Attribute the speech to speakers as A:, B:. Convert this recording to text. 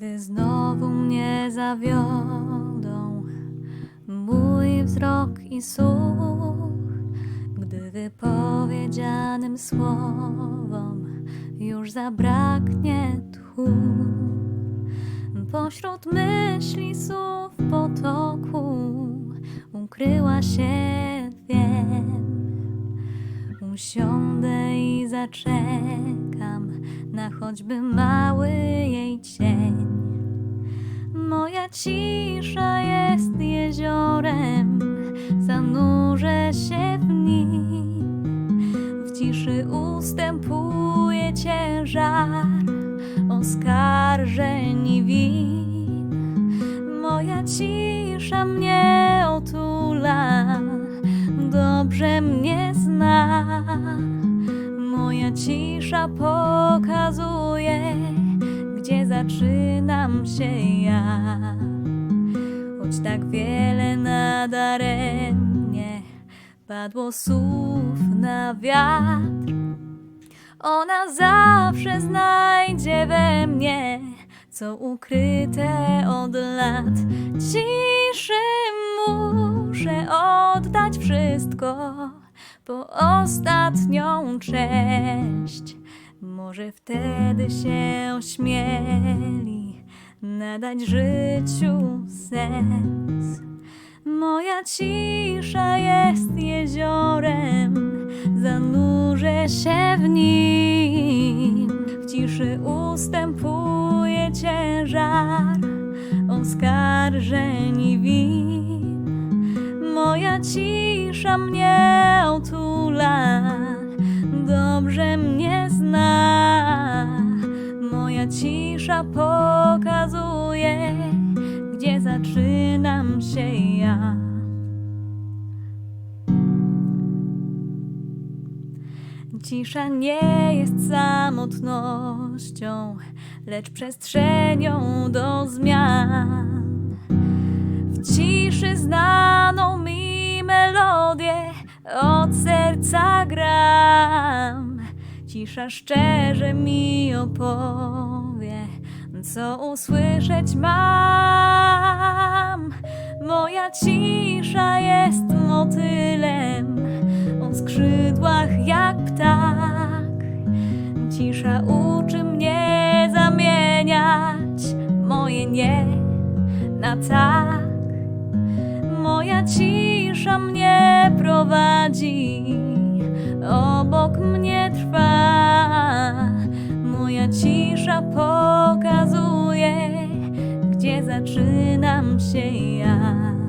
A: Kiedy znowu mnie zawiodą mój wzrok i słuch, gdy wypowiedzianym słowom już zabraknie tchu. Pośród myśli słów potoku ukryła się, wiem. Usiądę i zaczekam na choćby mały jej cień. Moja cisza jest jeziorem, zanurzę się w nim. W ciszy ustępuje ciężar oskarżeń i win. Moja cisza mnie otula, dobrze mnie zna. Moja cisza pokazuje, gdzie zaczynam się ja. Choć tak wiele nadaremnie padło słów na wiatr, ona zawsze znajdzie we mnie, co ukryte od lat. Ciszy muszę oddać wszystko po ostatnią cześć. Może wtedy się ośmieli nadać życiu sens. Moja cisza jest jeziorem, zanurzę się w nim. W ciszy ustępuje ciężar oskarżeń i win. Moja cisza mnie otula, dobrze mnie. Moja cisza pokazuje, gdzie zaczynam się ja. Cisza nie jest samotnością, lecz przestrzenią do zmian. W ciszy znaną Cisza szczerze mi opowie, co usłyszeć mam. Moja cisza jest motylem o skrzydłach jak ptak. Cisza uczy mnie zamieniać moje nie na tak. Moja cisza mnie prowadzi, obok mnie gdzie zaczynam się ja.